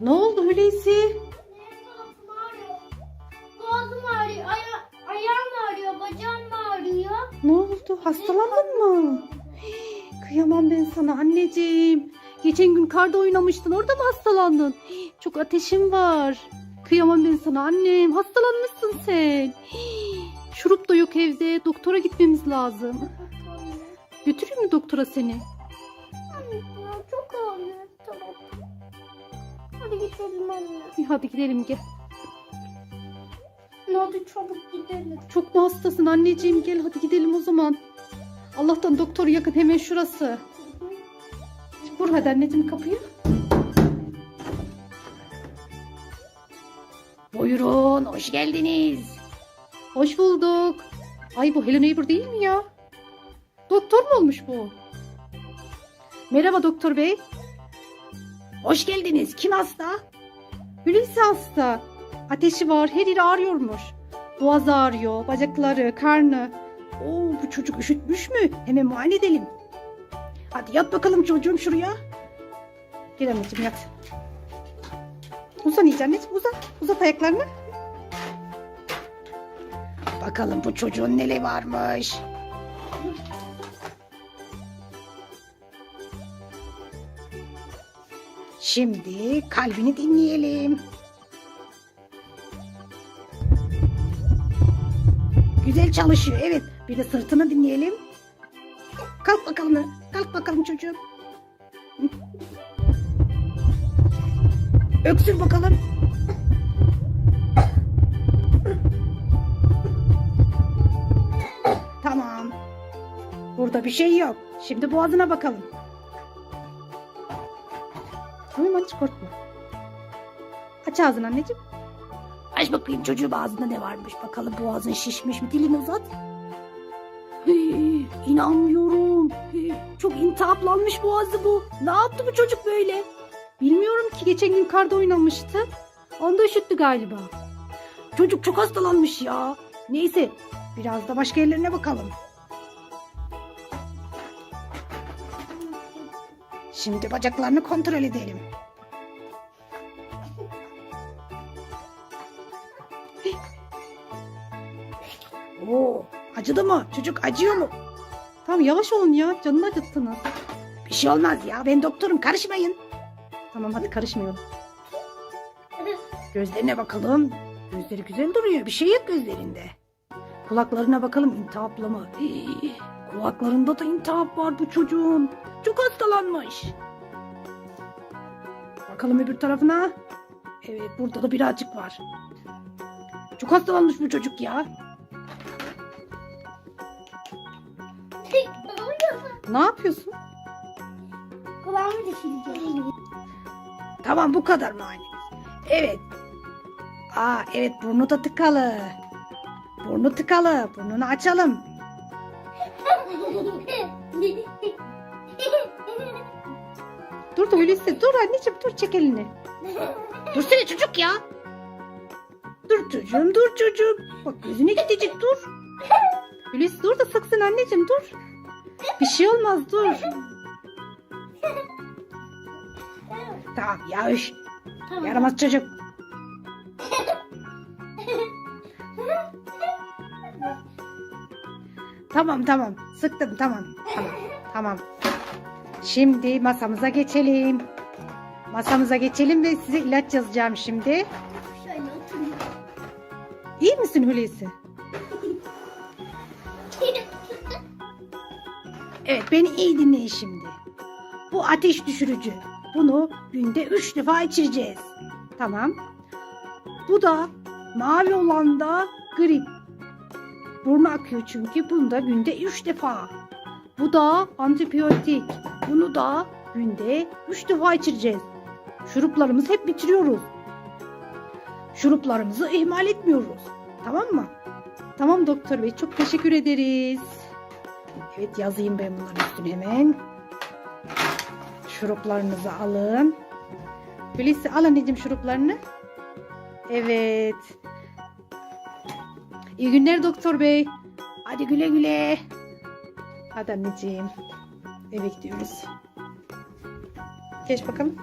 Ne oldu ağrıyor. Boğazım ağrıyor. Aya ayağım ağrıyor. Bacağım ağrıyor. Ne oldu? Hastalandın mı? Hii, Kıyamam ben sana anneciğim. Geçen gün karda oynamıştın. Orada mı hastalandın? Hii, Çok ateşim var. Kıyamam ben sana annem. Hastalanmışsın sen. Hii, Şurup da yok evde. Doktora gitmemiz lazım. Götüreyim mi doktora seni? Anne gidelim anne. İyi, hadi gidelim gel. Ne oldu çabuk gidelim. Çok mu hastasın anneciğim? Gel hadi gidelim o zaman. Allah'tan doktor yakın hemen şurası. Vur hadi anneciğim kapıyı. Buyurun, hoş geldiniz. Hoş bulduk. Ay bu Helen Eybur değil mi ya? Doktor mu olmuş bu? Merhaba doktor bey. Hoş geldiniz. Kim hasta? Hulusi hasta. Ateşi var, her yeri ağrıyormuş. Boğaz ağrıyor, bacakları, karnı. Oo, bu çocuk üşütmüş mü? Hemen muayene edelim. Hadi yat bakalım çocuğum şuraya. Gel anneciğim yat. Uzan iyice anneciğim uzat. Uzat ayaklarını. Bakalım bu çocuğun neli varmış. Şimdi kalbini dinleyelim. Güzel çalışıyor. Evet. Bir de sırtını dinleyelim. Kalk bakalım. Kalk bakalım çocuğum. Öksür bakalım. Tamam. Burada bir şey yok. Şimdi boğazına bakalım. Tamam hiç korkma. Aç ağzını anneciğim. Aç bakayım çocuğum ağzında ne varmış. Bakalım boğazın şişmiş mi? Dilini uzat. Hey, inanmıyorum. Hey, çok intihaplanmış boğazı bu. Ne yaptı bu çocuk böyle? Bilmiyorum ki geçen gün karda oynamıştı. Onda üşüttü galiba. Çocuk çok hastalanmış ya. Neyse biraz da başka yerlerine bakalım. Şimdi bacaklarını kontrol edelim. Oo, acıdı mı? Çocuk acıyor mu? Tamam yavaş olun ya. Canını acıttınız. Bir şey olmaz ya. Ben doktorum. Karışmayın. Tamam hadi karışmayalım. Gözlerine bakalım. Gözleri güzel duruyor. Bir şey yok gözlerinde. Kulaklarına bakalım intihaplı mı? Hii, kulaklarında da intihap var bu çocuğun. Çok hastalanmış. Bakalım öbür tarafına. Evet burada da birazcık var. Çok hastalanmış bu çocuk ya. Ne yapıyorsun? Kulağımı düşüreceğim. Tamam bu kadar mı anne? Evet. Aa evet burnu da tıkalı. Burnu tıkalı. Burnunu açalım. Dur da Hulusi dur anneciğim dur çek elini. Dur seni çocuk ya. Dur çocuğum dur çocuğum. Bak gözüne gidecek dur. Hulusi dur da sıksın anneciğim dur. Bir şey olmaz dur. Tamam ya üş. Tamam. Yaramaz çocuk. Tamam tamam. Sıktım tamam. Tamam. Tamam. Şimdi masamıza geçelim. Masamıza geçelim ve size ilaç yazacağım şimdi. Şöyle oturayım. İyi misin Hulusi? Evet beni iyi dinleyin şimdi. Bu ateş düşürücü. Bunu günde üç defa içireceğiz. Tamam. Bu da mavi olan da grip. Burnu akıyor çünkü. Bunu da günde üç defa. Bu da antibiyotik. Bunu da günde üç defa içireceğiz. Şuruplarımızı hep bitiriyoruz. Şuruplarımızı ihmal etmiyoruz. Tamam mı? Tamam doktor bey çok teşekkür ederiz. Evet yazayım ben bunların üstüne hemen. Şuruplarınızı alın. Hulusi al anneciğim şuruplarını. Evet. İyi günler doktor bey. Hadi güle güle. Hadi anneciğim. Eve gidiyoruz. Geç bakalım.